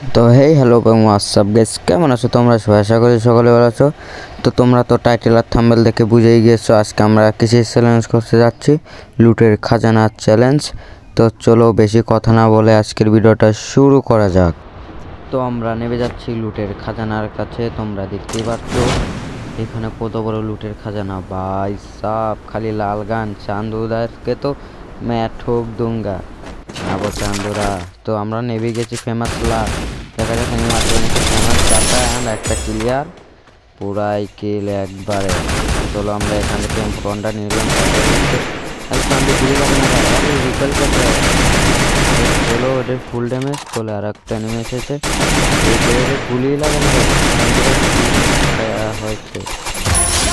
তো hey hello এবং WhatsApp guys কেমন আছো তোমরা? সবাই আশা করি সকলে ভালো আছো। তো তোমরা তো টাইটেল আর থাম্বেল দেখে বুঝেই গিয়েছো আজকে আমরা কিসের চ্যালেঞ্জ করতে যাচ্ছি, লুটের খাজানা চ্যালেঞ্জ তো চলো বেশি কথা না বলে আজকের ভিডিওটা শুরু করা যাক। তো আমরা নেমে যাচ্ছি লুটের খাজানার কাছে, তোমরা দেখতেই পাচ্ছ। এখানে কত বড় লুটের খাজানা, ভাই সাপ খালি লাল গান চান্দুদাসকে তো ম্যাঠোক দুঙ্গা। दूंगा তো আমরা নেমে গেছি ফেমাস লাল দেখা আমি মাত্র ফেমাস চারটা অ্যান্ড একটা ক্লিয়ার পুরাই কিল একবারে। চলো আমরা এখান থেকে ফোনটা নিলাম চলো ওদের ফুল ড্যামেজ চলে আর একটা নেমে এসেছে গুলিই লাগে না হয়েছে।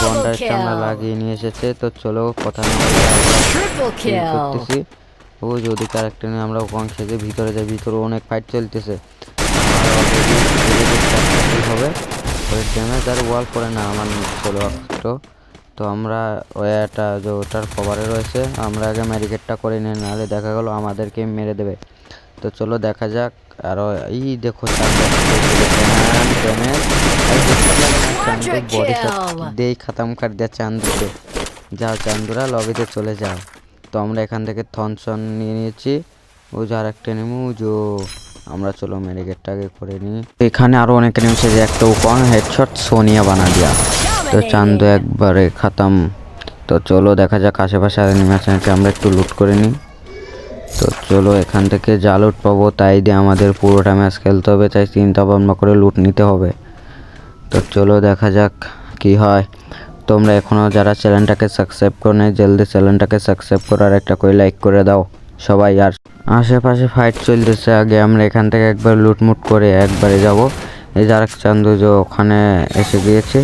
বন্ডার সামনে লাগিয়ে নিয়ে এসেছে। তো চলো কথা না। ও যদি ক্যারেক্টার নিয়ে আমরা ওখান থেকে ভিতরে যাই ভিতরে অনেক ফাইট চলতেছে। হবে ড্যামেজ আর ওয়াল করে না আমার চলো একটু। তো আমরা ওই একটা যে ওটার কভারে রয়েছে আমরা আগে ম্যারিকেটটা করে নিই নাহলে দেখা গেলো আমাদেরকে মেরে দেবে। তো চলো দেখা যাক আর এই দেখো বডি দেই খতম কর দেয়া চান্দুকে। যাও চান্দুরা লবিতে চলে যাও। তো আমরা এখান থেকে থনসন নিয়ে নিয়েছি। ও যার একটা নেমু যে আমরা চলো মেরিগেটটাকে করে নিই। এখানে আরও অনেক নেমেছে যে একটা উপন হেডশট সোনিয়া বানা দিয়া। তো চান্দু একবারে খাতাম। তো চলো দেখা যাক আশেপাশে আর নেমে আছে নাকি, আমরা একটু লুট করে নিই। তো চলো এখান থেকে যা লুট পাবো তাই দিয়ে আমাদের পুরোটা ম্যাচ খেলতে হবে, তাই চিন্তা ভাবনা করে লুট নিতে হবে। তো চলো দেখা যাক কি হয়। তোমরা এখনও যারা চ্যানেলটাকে সাবস্ক্রাইব করো নাই, জলদি চ্যানেলটাকে সাবস্ক্রাইব করো আর একটা করে লাইক করে দাও, সবাই। আর আশেপাশে ফাইট চলতেছে, আগে আমরা এখান থেকে একবার লুটমুট করে একবারে যাব। এই যে আরেক চান্দু যে ওখানে এসে গিয়েছে।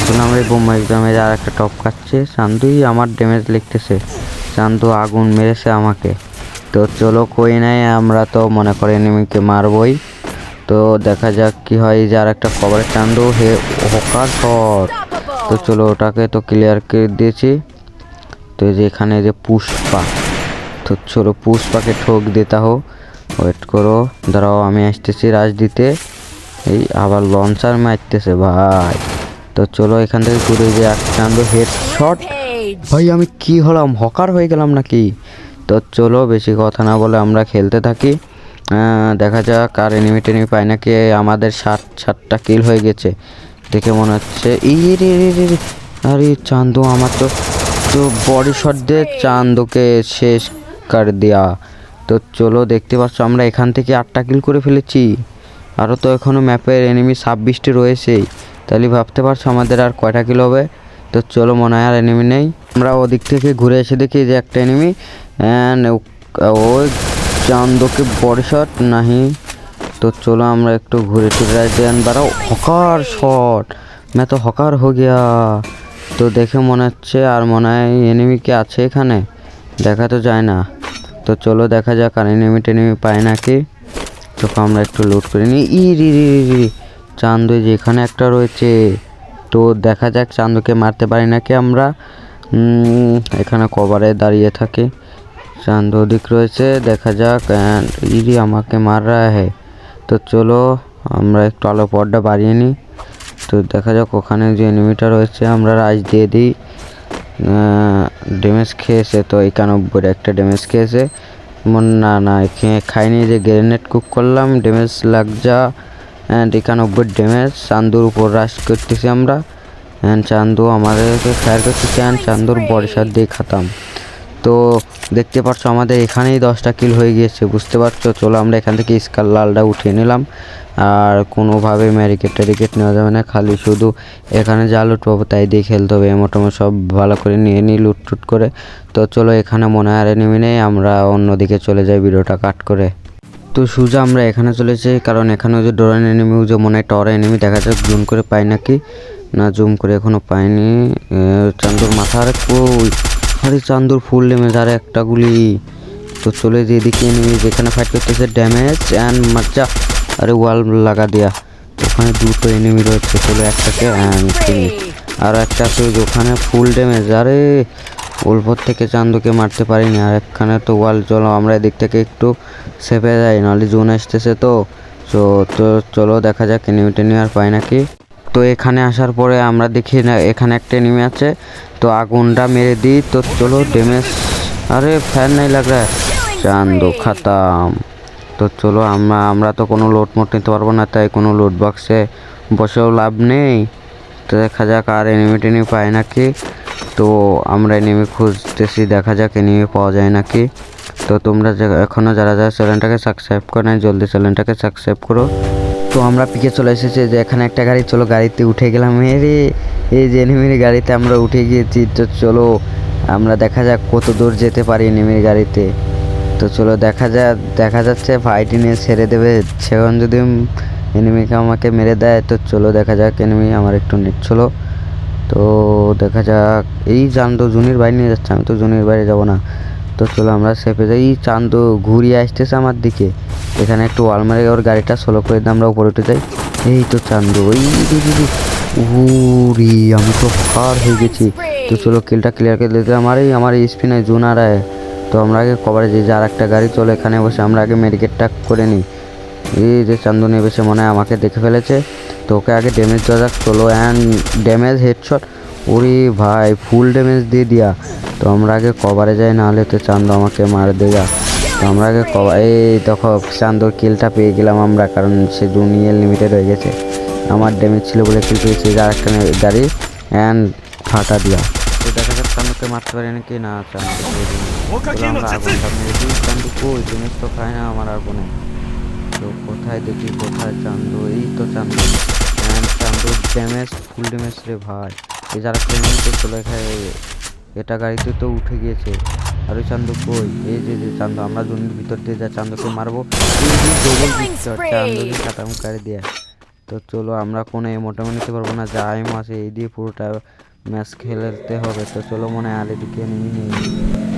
এখন আমরা এই বোম্বা এক্সামে আর একটা টপ খাচ্ছে। চান্দুই আমার ড্যামেজ লিখতেছে। চান্দু আগুন মেরেছে আমাকে। তো চলো কই নাই, আমরা তো মনে করে এনিমিকে মারবই। তো দেখা যাক কি হয়। এই যে আর একটা কভারের চান্দু, হে হকার শট তো চলো ওটাকে তো ক্লিয়ার করে দিয়েছি। তো যে এখানে যে পুষ্পা, তো চলো পুষ্পাকে ঠোক দিতে হো। ওয়েট করো, দাঁড়াও, আমি আসতেছি রাজ দিতে এই আবার লঞ্চার মারতেছে ভাই। তো চলো এখান থেকে ঘুরে যে এক চান্দু হেড শট. ভাই, আমি কি হলাম? হকার হয়ে গেলাম নাকি? তো চলো বেশি কথা না বলে আমরা খেলতে থাকি। দেখা যাক, আর এনিমি টেনিমি পাই নাকি? আমাদের ষাট ষাটটা কিল হয়ে গেছে। দেখে মনে হচ্ছে, এই রে রে। আরে, চান্দু আমার তো তো বডি শট দিয়ে চান্দুকে শেষ কর দেয়া। তো চলো, দেখতে পাচ্ছ আমরা এখান থেকে আটটা কিল করে ফেলেছি। আরও তো এখনও ম্যাপের এনিমি ছাব্বিশটি রয়েছেই তাহলে ভাবতে পারছ আমাদের আর কয়টা কিল হবে? তো চলো, মনে হয় আর এনিমি নেই। আমরা ওদিক থেকে ঘুরে এসে দেখি যে একটা এনিমি অ্যান্ড ওই চান্দকে বড় শট নাহি। তো চলো আমরা একটু ঘুরে টুরে দেন বাড়াও, হকার শট। मैं তো হকার হো গিয়া। তো দেখে মনে হচ্ছে আর মনে হয় এনিমি কি আছে এখানে। দেখা তো যায় না। তো চলো দেখা যাক আর এনিমি টেনিমি পায় নাকি। তো আমরা একটু লুট করে নিই। ই, রি রি রি চান্দু যেখানে একটা রয়েছে। তো দেখা যাক চান্দুকে মারতে পারি নাকি আমরা। এখানে কভারে দাঁড়িয়ে থাকি। চাঁদ ওদিক রয়েছে, দেখা যাক। ইরি আমাকে মার রা হে। তো চলো আমরা একটু আলো পর্দা বাড়িয়ে নিই। তো দেখা যাক ওখানে যে এনিমিটা রয়েছে আমরা রাজ দিয়ে দিই। ড্যামেজ খেয়েছে তো একানব্বই একটা ড্যামেজ খেয়েছে। মন না না খাইনি যে গ্রেনেড কুক করলাম ড্যামেজ লাগ যা। অ্যান্ড একানব্বই ড্যামেজ চান্দুর উপর রাশ করতেছি আমরা। অ্যান্ড চান্দু আমাদেরকে ফায়ার করতেছে অ্যান্ড চান্দুর বর্ষার দিয়ে খাতাম। তো দেখতে পাচ্ছ আমাদের এখানেই দশটা কিল হয়ে গিয়েছে, বুঝতে পারছ? চলো আমরা এখান থেকে স্কার লালটা উঠিয়ে নিলাম। আর কোনোভাবে ম্যারিকেট ট্যারিকেট নেওয়া যাবে না, খালি শুধু এখানে যা লুট পাবো তাই দিয়ে খেলতে হবে। মোটামুটি সব ভালো করে নিয়ে নিই লুট টুট করে। তো চলো এখানে মনে আর নেমে নেই, আমরা অন্যদিকে চলে যাই ভিডিওটা কাট করে। তো সুজা, আমরা এখানে চলেছি কারণ এখানে যে ডোরান এনিমি যে মনে হয় টর এনিমি দেখা যাক জুম করে পাই নাকি। না, জুম করে এখনও পাইনি। চান্দুর মাথা আরে কই আরে চান্দুর ফুল ড্যামেজ আর একটা গুলি তো চলে যে এদিকে এনিমি যেখানে ফাইট করতেছে ড্যামেজ অ্যান্ড মার্চা, আরে ওয়াল লাগা দেয়া। ওখানে দুটো এনিমি রয়েছে, চলে একটাকে আর একটা আছে ওখানে ফুল ড্যামেজ আরে ওলপর থেকে চান্দুকে মারতে পারিনি, আর একখানে তো ওয়াল চলো আমরা এদিক থেকে একটু সেপে যাই, নাহলে জোন আসতেছে তো। তো চলো দেখা যাক এনিমি টেনিমি আর পাই নাকি। তো এখানে আসার পরে আমরা দেখি না, এখানে একটা এনিমি আছে। তো আগুনটা মেরে দিই। তো চলো ড্যামেজ আরে ফ্যান নাই লাগ চান্দু, খাতাম। তো চলো, আমরা আমরা তো কোনো লোড মোট নিতে পারব না, তাই কোনো লোড বক্সে বসেও লাভ নেই। তো দেখা যাক আর এনিমি টেনিমি পায় নাকি। তো আমরা এনিমি খুঁজতেছি, দেখা যাক এনিমি পাওয়া যায় নাকি। তো তোমরা এখনও যারা যারা চ্যানেলটাকে সাবস্ক্রাইব করে নাই, জলদি চ্যানেলটাকে সাবস্ক্রাইব করো। তো আমরা পিকে চলে এসেছি, যে এখানে একটা গাড়ি, চলো গাড়িতে উঠে গেলাম। এরে এই যে এনিমির গাড়িতে আমরা উঠে গিয়েছি, তো চলো আমরা দেখা যাক কত দূর যেতে পারি এনিমির গাড়িতে। তো চলো দেখা যাক, দেখা যাচ্ছে ফাইটি নিয়ে ছেড়ে দেবে। সেখন যদি এনিমিকে আমাকে মেরে দেয়, তো চলো দেখা যাক, এনিমি আমার একটু নেট ছিল তো দেখা যাক, এই চান্দ জুনির বাইরে নিয়ে যাচ্ছে, আমি তো জুনির বাইরে যাব না। তো চলো আমরা সেপে যাই। চান্দ ঘুরিয়ে আসতেছে আমার দিকে। এখানে একটু ওয়াল মারে, ওর গাড়িটা সোলো করে দিয়ে আমরা উপরে উঠে যাই। এই তো চান্দ, ওই দিদি উরি, আমি তো ফার হয়ে গেছি। তো চলো কিলটা ক্লিয়ার করে দিতে। আমার এই, আমার স্পিনে জুন আর আয়। তো আমরা আগে কভারে যে আর একটা গাড়ি, চলো এখানে বসে আমরা আগে মেডিকেটটা করে নিই। এই যে চান্দু নেবে সে মনে হয়, আমাকে দেখে ফেলেছে। তো ওকে আগে ড্যামেজ দেওয়া যাক। চলো অ্যান্ড ড্যামেজ হেডশট ওরে ভাই ফুল ড্যামেজ দিয়ে দিয়া। তো আমরা আগে কভারে যাই নাহলে তো চান্দু আমাকে মার দেগা তো আমরা আগে কভার এই দেখো চান্দুর কিলটা পেয়ে গেলাম আমরা কারণ সে জুনিয়র লিমিটেড হয়ে গেছে। আমার ড্যামেজ ছিল বলে কিল পেয়েছি আর একটা গাড়ি অ্যান্ড ফাটা দিয়া। তো দেখা যাক চান্দুকে মারতে পারি নাকি না চান্দু চান্দু কই? জিনিস তো খায় না আমার আগুনে তো কোথায় দেখি কোথায় চান্দু? এই তো চান্দু। চান্দু ড্যামেজ ফুল ড্যামেজ রে ভাই। এই যারা তো চলে এটা গাড়িতে তো উঠে গিয়েছে। আর ওই চান্দু কই? এই যে যে, চান্দু, আমরা জমির ভিতর দিয়ে যা চান্দুকে মারবো। চান্দুকে খাতাম করে দিয়ে। তো চলো, আমরা কোনো মোটামুটি নিতে পারব না। যা আইম আছে, এই দিয়ে পুরোটা ম্যাচ খেলতে হবে। তো চলো, মনে হয় আলিদিকে এনিমি নেই।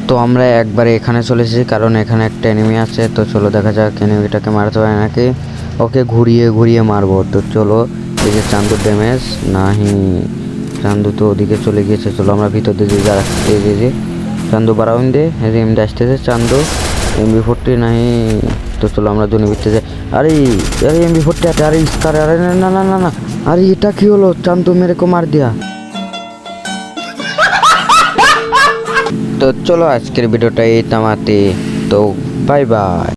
তো আমরা একবারে এখানে চলে এসেছি, কারণ এখানে একটা এনিমি আছে। তো চলো, দেখা যাক এনিমিটাকে মারতে পারে নাকি। ওকে, ঘুরিয়ে ঘুরিয়ে মারবো। তো চলো, এই যে চান্দুর ড্যামেজ নাহি। চান্দু তো ওদিকে চলে গিয়েছে। চলো আমরা ভিতর দিয়ে যে এই যে যে চান্দু বারাউন দে এমডি আসতেছে, চান্দু। এমবি ফোরটি নাই তো চলো আমরা দুনি ভিতরে যাই। আরে আরে এমবি ফোরটি আছে, আরে স্কার, আরে না না না না আরে এটা কি হলো? চান্দু মেরে কো মার দিয়া। তো চলো আজকের ভিডিওটা এই তামাতে। তো বাই বাই